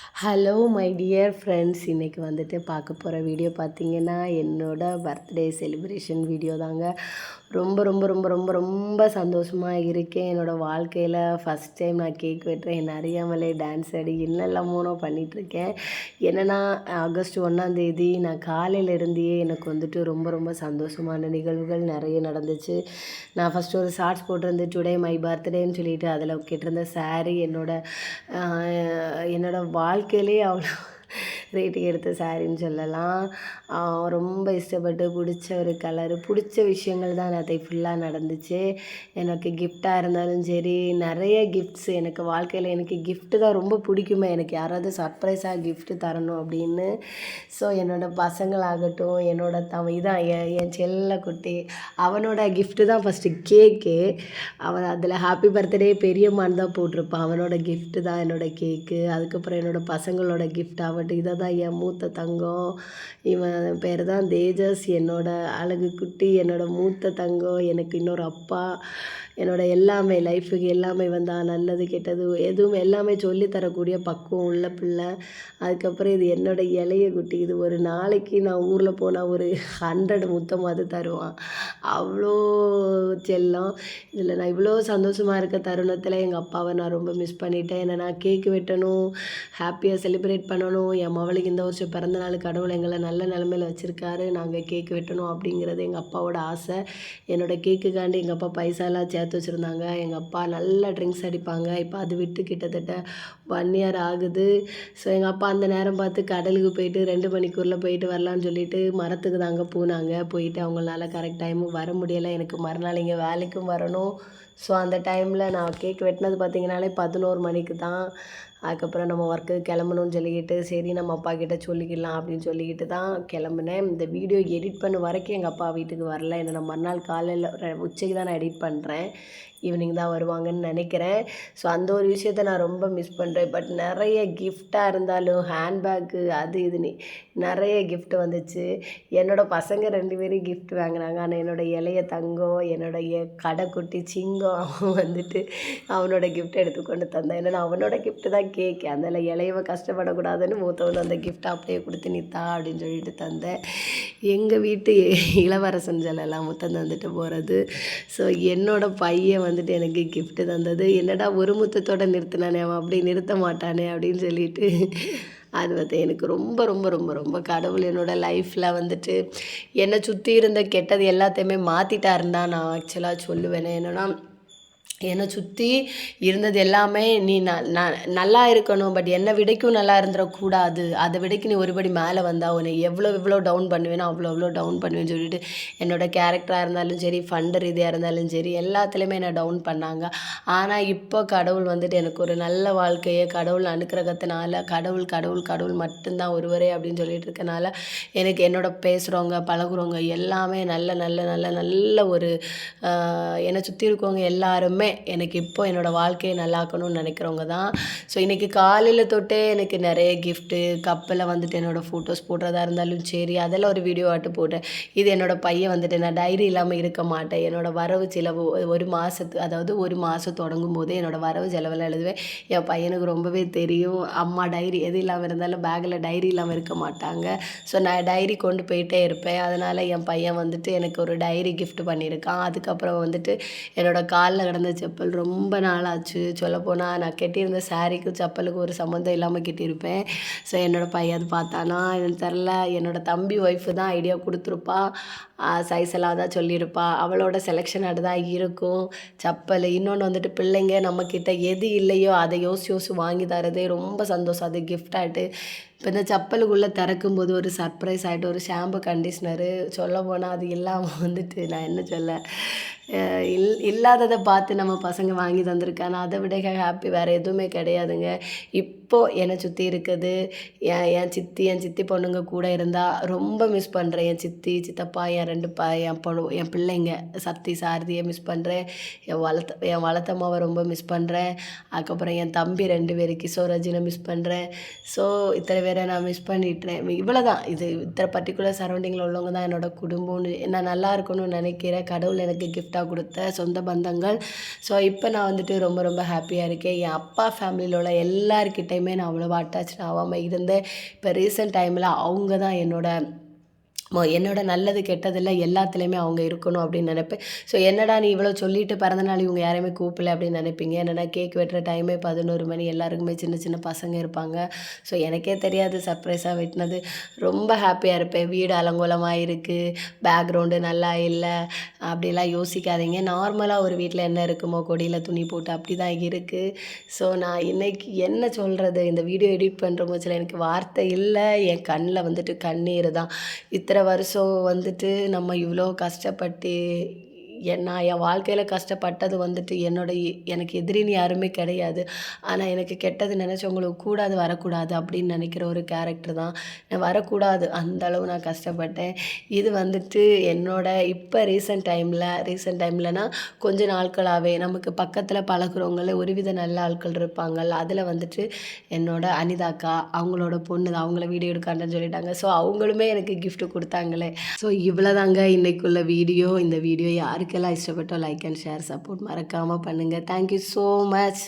Hello my dear friends இன்றைக்கி வந்துட்டு பார்க்க போகிற வீடியோ பார்த்தீங்கன்னா என்னோடய பர்த்டே செலிப்ரேஷன் வீடியோ தாங்க. ரொம்ப ரொம்ப ரொம்ப ரொம்ப ரொம்ப சந்தோஷமாக இருக்கேன். என்னோடய வாழ்க்கையில் ஃபஸ்ட் டைம் நான் கேக் வெட்டுறேன். என்ன அறியாமலே டான்ஸ் ஆடி என்னெல்லாமோ நான் பண்ணிகிட்ருக்கேன் என்னென்னா ஆகஸ்ட் ஒன்றாந்தேதி நான் காலையில் இருந்தே எனக்கு வந்துட்டு ரொம்ப ரொம்ப சந்தோஷமான நிகழ்வுகள் நிறைய நடந்துச்சு. நான் ஃபஸ்ட்டு ஒரு ஷார்ட்ஸ் போட்டிருந்து டுடே மை பர்த்டேன்னு சொல்லிட்டு அதில் கேட்டிருந்த சாரீ என்னோடய என்னோடய வா வாழ்க்கையிலே அவ்வளோ ரேட்டுக்கு எடுத்த சாரின்னு சொல்லலாம். ரொம்ப இஷ்டப்பட்டு பிடிச்ச ஒரு கலரு பிடிச்ச விஷயங்கள் தான் அதை ஃபுல்லாக நடந்துச்சு. எனக்கு கிஃப்டாக இருந்தாலும் சரி நிறைய கிஃப்ட்ஸ் எனக்கு வாழ்க்கையில் எனக்கு கிஃப்ட்டு தான் ரொம்ப பிடிக்குமே. எனக்கு யாராவது சர்ப்ரைஸாக கிஃப்ட்டு தரணும் அப்படின்னு. ஸோ என்னோடய பசங்களாகட்டும் என்னோட தம் இதான் என் என் செல்ல குட்டி அவனோட கிஃப்ட்டு தான் ஃபஸ்ட்டு கேக்கு அவன் அதில் ஹாப்பி பர்த்டே பெரியம்மான்னு தான் போட்டிருப்பான். அவனோட கிஃப்ட்டு தான் என்னோட கேக்கு அதுக்கப்புறம் என்னோட பசங்களோட கிஃப்ட் ஆகட்டும் இதை தான் என் மூத்த தங்கம் இவன் பேர் தான் தேஜஸ். என்னோட அழகு குட்டி என்னோடய மூத்த தங்கம் எனக்கு இன்னொரு அப்பா. என்னோட எல்லாமே லைஃபுக்கு எல்லாமே வந்தால் நல்லது கெட்டது எதுவும் எல்லாமே சொல்லி தரக்கூடிய பக்குவம் உள்ள பிள்ளை. அதுக்கப்புறம் இது என்னோட இளைய குட்டி. இது ஒரு நாளைக்கு நான் ஊரில் போனால் ஒரு ஹண்ட்ரட் முத்தமாவது தருவான். அவ்வளோ செல்லம். இதில் நான் இவ்வளோ சந்தோஷமாக இருக்க தருணத்தில் எங்கள் அப்பாவை நான் ரொம்ப மிஸ் பண்ணிட்டேன். ஏன்னா நான் கேக் வெட்டணும் ஹாப்பியாக செலிப்ரேட் பண்ணணும். என் மவளுக்கு இந்த வருஷம் பிறந்த நாள் கடவுள் எங்களை நல்ல நிலமையில வச்சுருக்காரு. நாங்கள் கேக் வெட்டணும் அப்படிங்கிறது எங்கள் அப்பாவோட ஆசை. என்னோட கேக்குக்காண்டி எங்கள் அப்பா பைசாலாம் சேர்த்து வச்சுருந்தாங்க. எங்கள் அப்பா நல்லா ட்ரிங்க்ஸ் அடிப்பாங்க. இப்போ அது விட்டு கிட்டத்தட்ட ஒன் இயர் ஆகுது. ஸோ எங்கள் அப்பா அந்த நேரம் பார்த்து கடலுக்கு போயிட்டு ரெண்டு மணிக்கூரில் போயிட்டு வரலான்னு சொல்லிட்டு மரத்துக்கு தாங்க போனாங்க. போயிட்டு அவங்களால கரெக்ட் டைமுக்கு வர முடியலை. எனக்கு மறுநாள் இங்கே வேலைக்கும் வரணும். ஸோ அந்த டைமில் நான் கேக் வெட்டினது பார்த்தீங்கனாலே பதினோரு மணிக்கு தான். அதுக்கப்புறம் நம்ம ஒர்க்கு கிளம்பணும்னு சொல்லிக்கிட்டு சரி நம்ம அப்பா கிட்டே சொல்லிக்கலாம் அப்படின்னு சொல்லிக்கிட்டு தான் கிளம்புனேன். இந்த வீடியோ எடிட் பண்ண வரைக்கும் எங்கள் அப்பா வீட்டுக்கு வரல. என்ன நான் மறுநாள் காலையில் உச்சைக்கு தான் நான் எடிட் பண்ணுறேன் ஈவினிங் தான் வருவாங்கன்னு நினைக்கிறேன். ஸோ அந்த ஒரு விஷயத்த நான் ரொம்ப மிஸ் பண்ணுறேன் பட் நிறைய கிஃப்டாக இருந்தாலும் ஹேண்ட்பேக்கு அது இதுன்னு நிறைய கிஃப்ட் வந்துச்சு. என்னோட பசங்க ரெண்டு பேரும் கிஃப்ட் வாங்கினாங்க. ஆனால் என்னோட இளைய தங்கம் என்னுடைய கடைக்குட்டி சிங்கம் அவன் வந்துட்டு அவனோட கிஃப்ட் எடுத்து கொண்டு தந்தான். ஏன்னா அவனோட கிஃப்ட்டு தான் கேக்கு. அதில் இலையவ கஷ்டப்படக்கூடாதுன்னு மூத்தவன் அந்த gift அப்படியே கொடுத்து நித்தா அப்படின்னு சொல்லிட்டு தந்தேன். எங்கள் வீட்டு இளவரசன் ஜலெல்லாம் முத்தம் தந்துட்டு போகிறது ஸோ என்னோடய பையன் வந்துட்டு எனக்கு கிஃப்ட்டு தந்தது. என்னடா ஒரு முத்தத்தோடு நிறுத்தினானே? அவன் அப்படி நிறுத்த மாட்டானே? அப்படின்னு சொல்லிட்டு. அது வந்து எனக்கு ரொம்ப ரொம்ப ரொம்ப ரொம்ப கடவுள் என்னோடய லைஃப்பில் வந்துட்டு என்னை சுற்றி இருந்த கெட்டது எல்லாத்தையுமே மாற்றிட்டாருன்னு தான் நான் ஆக்சுவலாக சொல்லுவேன். என்னென்னா என்னை சுற்றி இருந்தது எல்லாமே நீ நான் நல்லா இருக்கணும் பட் என்னை விடைக்கும் நல்லா இருந்துடக்கூடாது அதை விடைக்கு நீ ஒருபடி மேலே வந்தால் உன்னை எவ்வளோ எவ்வளோ டவுன் பண்ணுவேனோ அவ்வளோ அவ்வளோ டவுன் பண்ணுவேன்னு சொல்லிட்டு என்னோட கேரக்டராக இருந்தாலும் சரி ஃபண்டு ரீதியாக இருந்தாலும் சரி எல்லாத்துலேயுமே என்னை டவுன் பண்ணாங்க. ஆனால் இப்போ கடவுள் வந்துட்டு எனக்கு ஒரு நல்ல வாழ்க்கையை கடவுள் அனுக்கிரகத்தினால கடவுள் கடவுள் கடவுள் மட்டும்தான் ஒருவரே அப்படின்னு சொல்லிட்டு இருக்கனால எனக்கு என்னோட பேசுகிறவங்க பழகுறவங்க எல்லாமே நல்ல நல்ல நல்ல நல்ல ஒரு என்னை சுற்றி இருக்கவங்க எல்லாருமே எனக்கு இப்போ என்னோடய வாழ்க்கையை நல்லாக்கணும்னு நினைக்கிறவங்க தான். ஸோ இன்றைக்கி காலையில் தொட்டே எனக்கு நிறைய கிஃப்ட்டு கப்பில் வந்துட்டு என்னோடய ஃபோட்டோஸ் போடுறதா இருந்தாலும் சரி அதெல்லாம் ஒரு வீடியோ ஆட்டு போட்டேன். இது என்னோட பையன் வந்துட்டு நான் டைரி இல்லாமல் இருக்க மாட்டேன். என்னோடய வரவு செலவு ஒரு மாதத்து அதாவது ஒரு மாதம் தொடங்கும் போதே என்னோடய வரவு செலவெல்லாம் எழுதுவேன். என் பையனுக்கு ரொம்பவே தெரியும். அம்மா டைரி எது இல்லாமல் இருந்தாலும் பேக்கில் டைரி இல்லாமல் இருக்க மாட்டாங்க. ஸோ நான் டைரி கொண்டு போயிட்டே இருப்பேன். அதனால் என் பையன் வந்துட்டு எனக்கு ஒரு டைரி கிஃப்ட் பண்ணியிருக்கான். அதுக்கப்புறம் வந்துட்டு என்னோட காலில் கிடந்த செப்பல் ரொம்ப நாளாச்சு. சொல்லப்போனால் நான் கட்டியிருந்த சாரீக்கும் செப்பலுக்கு ஒரு சம்மந்தம் இல்லாமல் கட்டியிருப்பேன். ஸோ என்னோட பையன் அது பார்த்தானா எனக்கு தெரில. என்னோடய தம்பி ஒய்ஃபு தான் ஐடியா கொடுத்துருப்பா. சைஸ் எல்லாம் தான் சொல்லியிருப்பா. அவளோட செலெக்ஷன் அதுதான் இருக்கும். செப்பல் இன்னொன்று வந்துட்டு பிள்ளைங்க நம்மக்கிட்ட எது இல்லையோ அதை யோசிச்சு யோசிச்சு வாங்கி தரதே ரொம்ப சந்தோஷம். அது கிஃப்டாகிட்டு இப்போ இந்த செப்பலுக்குள்ளே திறக்கும்போது ஒரு சர்ப்ரைஸ் ஆகிட்டு ஒரு ஷாம்பு கண்டிஷ்னரு சொல்ல போனால் அது இல்லாமல் வந்துட்டு நான் என்ன சொல்ல இல் இல்லாததை பார்த்து நம்ம பசங்க வாங்கி தந்திருக்காங்க. அதை விட ஹாப்பி வேறு எதுவுமே கிடையாதுங்க. இப் இப்போது என்னை சுற்றி இருக்குது. என் என் சித்தி என் சித்தி பொண்ணுங்க கூட இருந்தால் ரொம்ப மிஸ் பண்ணுறேன் என் சித்தி சித்தப்பா என் ரெண்டு பா என் பொண்ணு என் பிள்ளைங்க சக்தி சாரதியை மிஸ் பண்ணுறேன் என் வளர்த்த என் வளர்த்தம்மாவை ரொம்ப மிஸ் பண்ணுறேன் அதுக்கப்புறம் என் தம்பி ரெண்டு பேர் கிஷோரஜினை மிஸ் பண்ணுறேன் ஸோ இத்தனை பேரை நான் மிஸ் பண்ணிட்டேன். இவ்வளோ தான் இது இத்தனை பர்டிகுலர் சரௌண்டிங்கில் உள்ளவங்க தான் என்னோட குடும்பம்னு. நான் நல்லா இருக்கணும்னு நினைக்கிறேன். கடவுள் எனக்கு கிஃப்டாக கொடுத்த சொந்த பந்தங்கள். ஸோ இப்போ நான் வந்துட்டு ரொம்ப ரொம்ப ஹாப்பியாக இருக்கேன். என் அப்பா ஃபேமிலியில் உள்ள எல்லாருக்கிட்டையும் யார்கிட்டையுமே நான் அவ்வளோவா அட்டாச் ஆகாமல் இருந்தேன். இப்போ ரீசெண்ட் டைமில் அவங்க தான் என்னோட என்னோட நல்லது கெட்டதில்ல எல்லாத்துலேயுமே அவங்க இருக்கணும் அப்படின்னு நினைப்பேன். ஸோ என்னடா நீ இவ்வளோ சொல்லிட்டு பிறந்தநாள் இவங்க யாரையுமே கூப்பிடல அப்படின்னு நினைப்பீங்க? என்னென்னா கேக் வெட்டுற டைமே பதினோரு மணி எல்லாருக்குமே சின்ன சின்ன பசங்க இருப்பாங்க. ஸோ எனக்கே தெரியாது சர்ப்ரைஸாக வெட்டினது. ரொம்ப ஹாப்பியாக இருப்பேன். வீடு அலங்கோலமாக இருக்குது பேக்ரவுண்டு நல்லா இல்லை. அப்படிலாம் யோசிக்காதீங்க. நார்மலாக ஒரு வீட்டில் என்ன இருக்குமோ கொடியில் துணி போட்டு அப்படி தான் இருக்குது ஸோ நான் இன்னைக்கு என்ன சொல்கிறது இந்த வீடியோ எடிட் பண்ணுற முச்சில் எனக்கு வார்த்தை இல்லை. என் கண்ணில் வந்துட்டு கண்ணீர் தான். இத்தனை வருஷம் வந்துட்டு நம்ம இவ்வளோ கஷ்டப்பட்டு என் நான் என் வாழ்க்கையில் கஷ்டப்பட்டது வந்துட்டு என்னோட எனக்கு எதிரின்னு யாருமே கிடையாது. ஆனால் எனக்கு கெட்டது நினச்சவங்களுக்கு கூட அது வரக்கூடாது அப்படின்னு நினைக்கிற ஒரு கேரக்டர் தான். நான் வரக்கூடாது. அந்த அளவு நான் கஷ்டப்பட்டேன். இது வந்துட்டு என்னோட இப்போ ரீசெண்ட் டைமில் ரீசெண்ட் டைம்லனா கொஞ்ச நாட்களாகவே நமக்கு பக்கத்தில் பழகுறவங்கள ஒருவித நல்ல ஆட்கள் இருப்பாங்கல்ல. அதில் வந்துட்டு என்னோட அனிதாக்கா அவங்களோட பொண்ணு தான். அவங்கள வீடியோ எடுக்காண்டன்னு சொல்லிட்டாங்க. ஸோ அவங்களுமே எனக்கு கிஃப்ட் கொடுத்தாங்களே. ஸோ இவ்வளோதாங்க இன்றைக்குள்ள வீடியோ இந்த வீடியோ யாருக்கு யாருக்கெல்லாம் இஷ்டப்பட்டோம் லைக் அண்ட் ஷேர் சப்போர்ட் மறக்காமல் பண்ணுங்கள் தேங்க்யூ ஸோ மச்